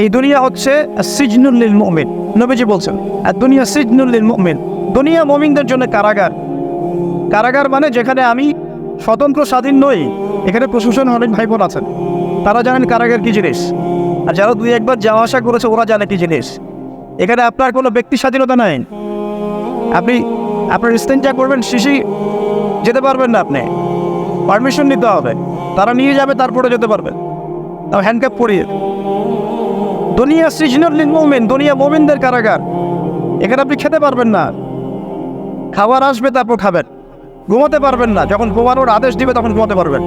এই দুনিয়া হচ্ছে সিজনুল্লিল মুমিন। নবীজি বলছেন, আর দুনিয়া সিজনুল্লিল মুমিন। দুনিয়া মুমিনদের জন্য কারাগার। কারাগার মানে যেখানে আমি স্বতন্ত্র, স্বাধীন নই। এখানে প্রশাসন অনেক ভাই বোন আছেন। তারা জানেন কারাগার কি জিনিস। আর যারা দুই একবার যাওয়া আসা করেছে, ওরা জানে কি জিনিস। এখানে আপনার কোনো ব্যক্তি স্বাধীনতা নাই। আপনি, আপনার ইস্তেঞ্জা করবেন, শিশি যেতে পারবেন না আপনি। পারমিশন নিতে হবে। তারা নিয়ে যাবে, তারপরে যেতে পারবেন তাও হ্যান্ডক্যাপ পরিয়ে। দুনিয়া সৃজনুল মোমেন, দুনিয়া মোমেনদের কারাগার। এখানে আপনি খেতে পারবেন না। খাবার আসবে, তারপর খাবেন। ঘুমাতে পারবেন না। যখন ঘুমানোর আদেশ দিবে, তখন ঘুমাতে পারবেন।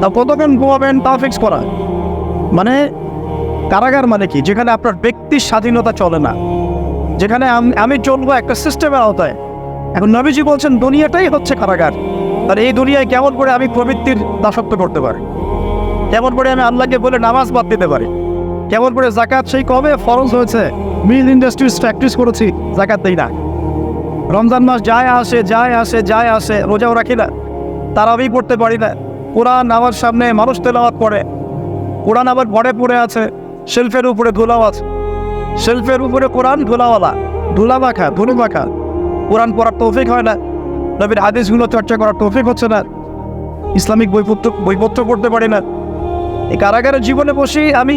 তা কতক্ষণ ঘুমাবেন তা ফিক্স করা। মানে কারাগার মানে কি? যেখানে আপনার ব্যক্তির স্বাধীনতা চলে না। যেখানে আমি চলবো একটা সিস্টেমের আওতায়। এখন নবীজি বলছেন, দুনিয়াটাই হচ্ছে কারাগার। আর এই দুনিয়ায় কেমন করে আমি প্রবৃত্তির দাসত্ব করতে পারি? কেমন করে আমি আল্লাহকে বলে নামাজ বাদ দিতে পারি? কেমন করে জাকাত সেই কবে? ফরজ হয়েছে। মিল ইন্ডাস্ট্রিজ প্র্যাকটিস করেছি, জাকাত দেই না। রমজান মাস যায় আসে যায় আসে যায় আসে, রোজাও রাখি না। তারাবি পড়তে পারি না। কোরআন আমার সামনে মানুষ তেলাওয়াত পড়ে কোরআন আবার ঘরে পড়ে আছে, শেলফের উপরে ধুলাও আছে। শেলফের উপরে কোরআন ধুলাওয়ালা ধুলা মাখা ধুলু মাখা কোরআন পড়ার তৌফিক হয় না। নবীর হাদিসগুলো চর্চা করার তৌফিক হচ্ছে না। ইসলামিক বইপত্র বইপত্র পড়তে পারি না। এই কারাগারের জীবনে বসেই আমি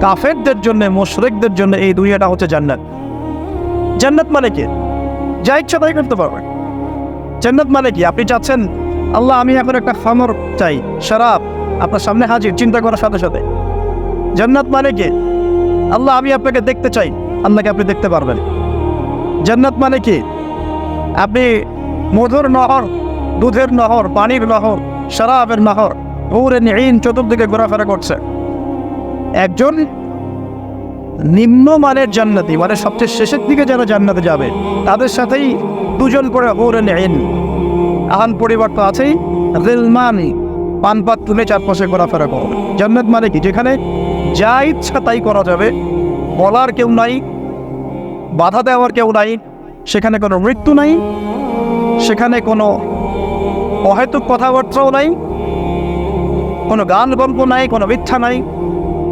কাফেরদের জন্য, মুশরিকদের জন্য এই দুনিয়াটা হচ্ছে জান্নাত। জান্নাত মানে কি? যা ইচ্ছা তাই করতে পারবেন। জান্নাত মানে কি? আপনি চাচ্ছেন, আল্লাহ, আমি এখন একটা খামর চাই, শরাব। আপনার সামনে হাজির, চিন্তা করার সাথে সাথে। জান্নাত মানে কি? আল্লাহ, আমি আপনাকে দেখতে চাই, আল্লাহকে আপনি দেখতে পারবেন। জান্নাত মানে কি? আপনি মধুর নহর, দুধের নহর, পানির নহর, শরাবের নহর ওরে নিন চতুর্দিকে ঘোরাফেরা করছে একজন নিম্নমানের জান্নাতি মানে সবচেয়ে শেষের দিকে যারা জান্নাতে যাবে, তাদের সাথেই দুজন করে ওরে নিন আহান পরিবার তো আছেই রেলমানি পানপাত তুলে চারপাশে ঘোরাফেরা করবে জান্নাত মানে কি? যেখানে যা ইচ্ছা তাই করা যাবে, বলার কেউ নাই, বাধা দেওয়ার কেউ নাই, সেখানে কোনো মৃত্যু নাই, সেখানে কোনো অহেতুক কথাবার্তাও নাই, কোনো গান গল্প নাই, কোনো মিথ্যা নাই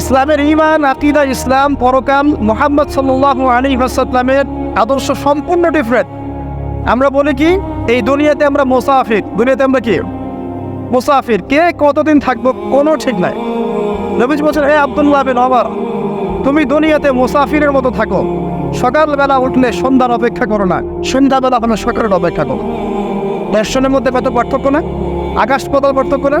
ইসলামের ইমান আকিদা, ইসলাম, পরকাম মোহাম্মদ সাল্লাহ আলী আসাল্লামের আদর্শ সম্পূর্ণ ডিফারেন্ট আমরা বলি কি, এই দুনিয়াতে আমরা মোসাফির। দুনিয়াতে আমরা কি? মুসাফির। কে কতদিন থাকব কোনো ঠিক নাই। নবীজ বলছেন, হে আবদুল্লাহ বিন ওমর, তুমি দুনিয়াতে মুসাফিরের মতো থাকো। সকালবেলা উঠলে সন্ধ্যার অপেক্ষা করো না। সন্ধ্যাবেলা হলো সকালের অপেক্ষা করো। দর্শনের মধ্যে কত পার্থক্য না? আকাশ পাতাল পার্থক্য না?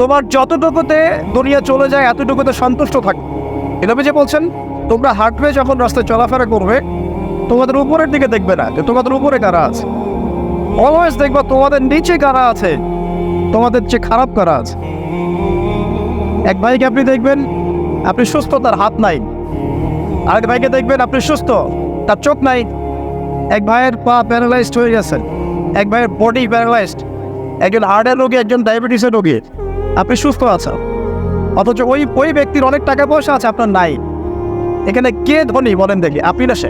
তোমার যতটুকুতে দুনিয়া চলে যায়, এতটুকুতে সন্তুষ্ট থাকো। এভাবে যে বলছেন, তোমরা হাঁটবে যখন রাস্তায় চলাফেরা করবে, তোমাদের উপরের দিকে দেখবে না যে তোমাদের উপরে কারা আছে। অলওয়েজ দেখবা তোমাদের নিচে কারা আছে, তোমাদের চেয়ে খারাপ কারা আছে। এক ভাইকে আপনি দেখবেন, আপনি সুস্থ, তার হাত নাই। আরেক ভাইকে দেখবেন, আপনি সুস্থ, তার চোখ নাই। এক ভাইয়ের পা প্যারালাইজড হয়ে গেছে। এক ভাইয়ের বডি প্যারালাইজড একজন হার্টের রোগী, একজন ডায়াবেটিসের রোগী। আপনি সুস্থ আছেন। অথচ ওই ওই ব্যক্তির অনেক টাকা পয়সা আছে আপনার নাই। এখানে কে ধনী বলেন দেখি। আপনি না সে